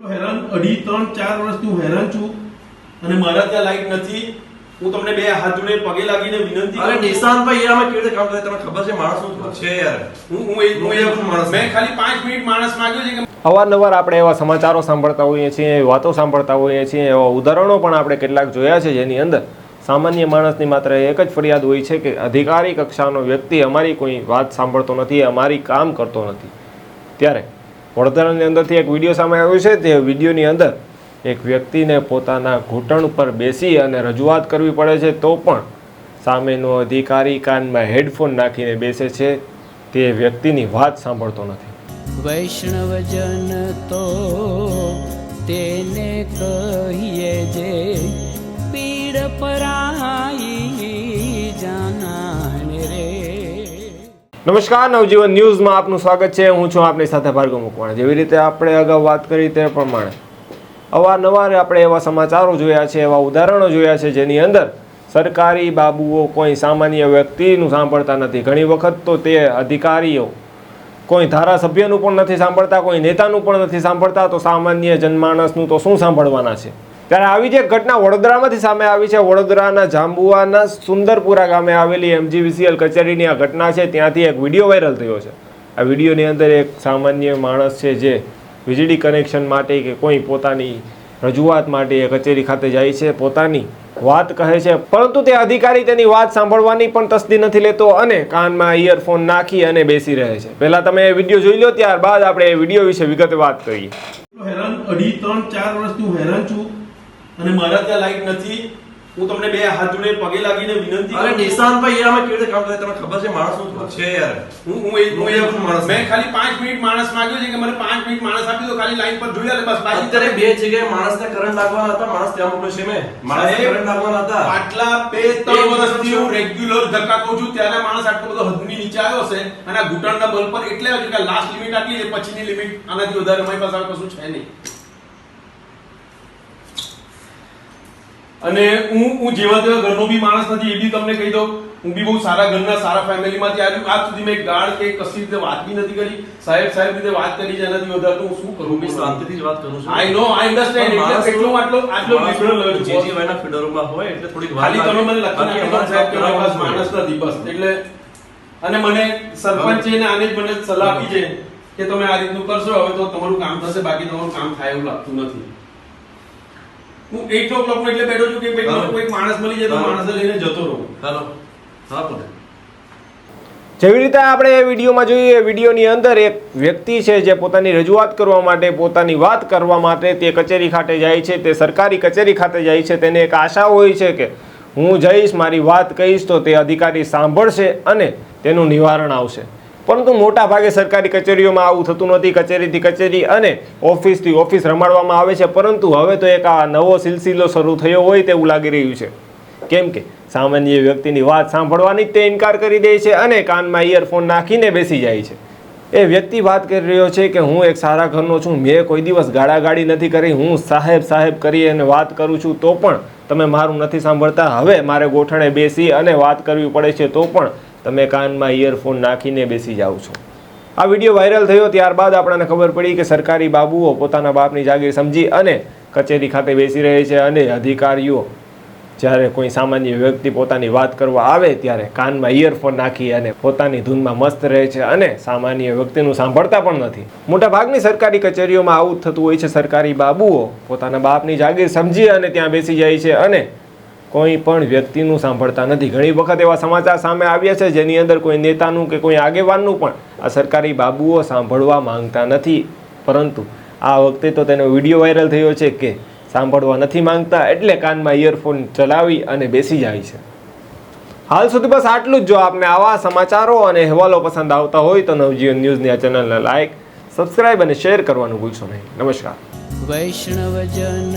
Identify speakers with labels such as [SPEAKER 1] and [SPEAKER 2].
[SPEAKER 1] હેરાન અઢી ત્રણ ચાર વર્ષથી હું હેરાન છું અને મારા ત્યાં લાઈટ નથી. હું તમને બે હાથ જોડે પગે લાગીને વિનંતી
[SPEAKER 2] અરે
[SPEAKER 1] કરું
[SPEAKER 2] ભાઈ યાર અમે કેવી રીતે કામ કરે તમને ખબર છે માણસ શું છે યાર.
[SPEAKER 1] હું હું એક હું એક
[SPEAKER 2] માણસ.
[SPEAKER 1] મેં ખાલી 5 મિનિટ માણસ માંગ્યો છે કે
[SPEAKER 3] અવારનવાર આપણે એવા સમાચારો સાંભળતા હોઈએ છીએ વાતો સાંભળતા હોઈએ છીએ એવા ઉદાહરણો પણ આપણે કેટલાક જોયા છે જેની અંદર સામાન્ય માણસની માત્ર એક જ ફરિયાદ હોય છે કે અધિકારી કક્ષાનો વ્યક્તિ અમારી કોઈ વાત સાંભળતો નથી અમારી કામ કરતો નથી. ત્યારે વડોદરાની અંદરથી એક વીડિયો સામે આવ્યો છે તે વિડીયોની અંદર એક વ્યક્તિને પોતાના ઘૂંટણ પર બેસી અને રજૂઆત કરવી પડે છે તો પણ સામેનો અધિકારી કાનમાં હેડફોન નાખીને બેસે છે. તે વ્યક્તિની વાત સાંભળતો નથી.
[SPEAKER 4] વૈષ્ણવજન તો તેને કહીએ જે પીડ પરાઈ
[SPEAKER 3] નમસ્કાર, નવજીવન ન્યૂઝમાં આપનું સ્વાગત છે. હું છું આપની સાથે ભાર્ગવ મુકવાણા. જેવી રીતે આપણે અગાઉ વાત કરી તે પ્રમાણે અવારનવાર આપણે એવા સમાચારો જોયા છે, એવા ઉદાહરણો જોયા છે, જેની અંદર સરકારી બાબુઓ કોઈ સામાન્ય વ્યક્તિનું સાંભળતા નથી. ઘણી વખત તો તે અધિકારીઓ કોઈ ધારાસભ્યનું પણ નથી સાંભળતા, કોઈ નેતાનું પણ નથી સાંભળતા, તો સામાન્ય જનમાનસનું તો શું સાંભળવાના છે? ત્યારે આવી જે ઘટના વડોદરામાંથી સામે આવી છે, વડોદરાના જાંબુઆના સુંદરપુરા ગામે આવેલી એમજીવીસીએલ કચેરીની આ ઘટના છે. ત્યાંથી એક વીડિયો વાયરલ થયો છે. આ વિડીયોની અંદર એક સામાન્ય માણસ છે જે વીજળી કનેક્શન માટે કે કોઈ પોતાની રજૂઆત માટે એ કચેરી ખાતે જાય છે. પોતાની વાત કહે છે, પરંતુ તે અધિકારી તેની વાત સાંભળવાની પણ તસ્દી નથી લેતો અને કાનમાં ઇયરફોન નાખી અને બેસી રહે છે. પહેલા તમે એ વીડિયો જોઈ લો, ત્યારબાદ આપણે એ વીડિયો વિશે વિગતે વાત કરીએ
[SPEAKER 1] હેરાન અઢી, ત્રણ, ચાર વર્ષથી હું હેરાન છું. અને મારા ત્યાં લાઈટ નથી. હું તમને બે હાથ જોડે પગે લાગીને વિનંતી
[SPEAKER 2] અરે
[SPEAKER 1] કરું છું.
[SPEAKER 2] નિશાંતભાઈ યાર અમે કેવી રીતે કામ કરે તમને ખબર છે માણસ શું છે યાર.
[SPEAKER 1] હું હું એ- હું એ-
[SPEAKER 2] માણસ.
[SPEAKER 1] મેં ખાલી 5 મિનિટ માણસ માંગ્યો છે કે મને પાંચ મિનિટ માણસ આપી દો ખાલી લાઈન પર જોઈ લે બસ બાકી
[SPEAKER 2] અત્યારે બે જગ્યાએ માણસને કરંટ લાગવાના હતા માણસ ત્યાં મોકલ્યો છે મેં. માણસને કરંટ લાગવાના હતા.
[SPEAKER 1] આટલા બે ત્રણ વર્ષથી હું રેગ્યુલર ધક્કા કહું છું ત્યારે માણસ આટલો બધો હદની નીચે આવ્યો છે અને આ ઘૂંટણના બલ પર એટલે કે લાસ્ટ લિમિટ આટલી છે પછીની લિમિટ આનાથી વધારે મારી પાસે કશું છે નહીં. અને હું હું જેવા તેવા ઘરનો બી માણસ નથી એ બી તમને કહી દઉં હું બી બહુ સારા ઘરના સારા ફેમિલીમાંથી આવ્યું. આજ સુધી મેં ગાળ કે કશી રીતે વાત બી નથી કરી. સાહેબ સાહેબ રીતે વાત કરી છે એનાથી વધારે તો હું શું કરું?
[SPEAKER 2] બી શાંતિથી જ વાત કરું છું.
[SPEAKER 1] આઈ નો આઈ અન્ડરસ્ટેન્ડ એટલે એટલો આટલો આટલો
[SPEAKER 2] માણસ
[SPEAKER 1] liberal હોય છે.
[SPEAKER 2] JJY ના ફીડરોમાં હોય એટલે થોડીક વાત
[SPEAKER 1] ખાલી તમે મને લખી
[SPEAKER 2] અમારે
[SPEAKER 1] સાહેબ કે મારી પાસે માણસ નથી બસ. એટલે અને મને સરપંચે ને આને જ મને સલાહ આપી છે કે તમે આ રીતનું કરશો હવે તો તમારું કામ થશે બાકી તમારું કામ થાય એવું લાગતું નથી. હું 8 o'clock નો એટલે બેઠો છું કે ભાઈ મને કોઈક માણસ મળી જાય તો માણસ લઈને જતો રહું.
[SPEAKER 2] હાલો. હા પણ
[SPEAKER 3] જેવી રીતે આપણે એ વિડીયોમાં જોઈએ વિડીયોની અંદર એક વ્યક્તિ છે જે પોતાની રજૂઆત કરવા માટે પોતાની વાત કરવા માટે તે કચેરી ખાતે જાય છે તે સરકારી કચેરી ખાતે જાય છે. તેને એક આશા હોય છે કે હું જઈશ મારી વાત કહીશ તો તે અધિકારી સાંભળશે અને તેનું નિવારણ આવશે. પરંતુ મોટા ભાગે સરકારી કચેરીઓમાં આવું થતું નથી. કચેરીથી કચેરી અને ઓફિસથી ઓફિસ રમાડવામાં આવે છે. પરંતુ હવે તો એક આ નવો સિલસિલો શરૂ થયો હોય તેવું લાગી રહ્યું છે. કેમ કે સામાન્ય વ્યક્તિની વાત સાંભળવાની જ તે ઇનકાર કરી દે છે અને કાનમાં ઇયરફોન નાખીને બેસી જાય છે. એ વ્યક્તિ વાત કરી રહ્યો છે કે હું એક સારા ઘરનો છું. મેં કોઈ દિવસ ગાળાગાળી નથી કરી. હું સાહેબ સાહેબ કરી અને વાત કરું છું તો પણ તમે મારું નથી સાંભળતા. હવે મારે ગોઠણે બેસી અને વાત કરવી પડે છે તો પણ તમે કાનમાં ઇયરફોન નાખીને બેસી જાઓ છો. આ વીડિયો વાયરલ થયો ત્યારબાદ આપણને ખબર પડી કે સરકારી બાબુઓ પોતાના બાપની જાગીર સમજી અને કચેરી ખાતે બેસી રહે છે અને અધિકારીઓ જ્યારે કોઈ સામાન્ય વ્યક્તિ પોતાની વાત કરવા આવે ત્યારે કાનમાં ઇયરફોન નાખી અને પોતાની ધૂનમાં મસ્ત રહે છે અને સામાન્ય વ્યક્તિનું સાંભળતા પણ નથી. મોટાભાગની સરકારી કચેરીઓમાં આવું થતું હોય છે. સરકારી બાબુઓ પોતાના બાપની જાગીર સમજી અને ત્યાં બેસી જાય છે અને કોઈ પણ વ્યક્તિનું સાંભળતા નથી. ઘણી વખત એવા સમાચાર સામે આવ્યા છે, જેની અંદર કોઈ નેતાનું કે કોઈ આગેવાનનું પણ આ સરકારી બાબુઓ સાંભળવા માંગતા નથી. પરંતુ આ વખતે તો તેનો વીડિયો વાયરલ થયો છે કે સાંભળવા નથી માંગતા, એટલે કાનમાં ઇયરફોન ચલાવી અને બેસી જાય છે. હાલ સુધી બસ આટલું જ. જો આપને આવા સમાચારો અને અહેવાલો પસંદ આવતા હોય તો નવજીવન ન્યૂઝની આ ચેનલને લાઈક, સબસ્ક્રાઇબ અને શેર કરવાનું ભૂલશો નહીં. નમસ્કાર.
[SPEAKER 4] વૈષ્ણવજન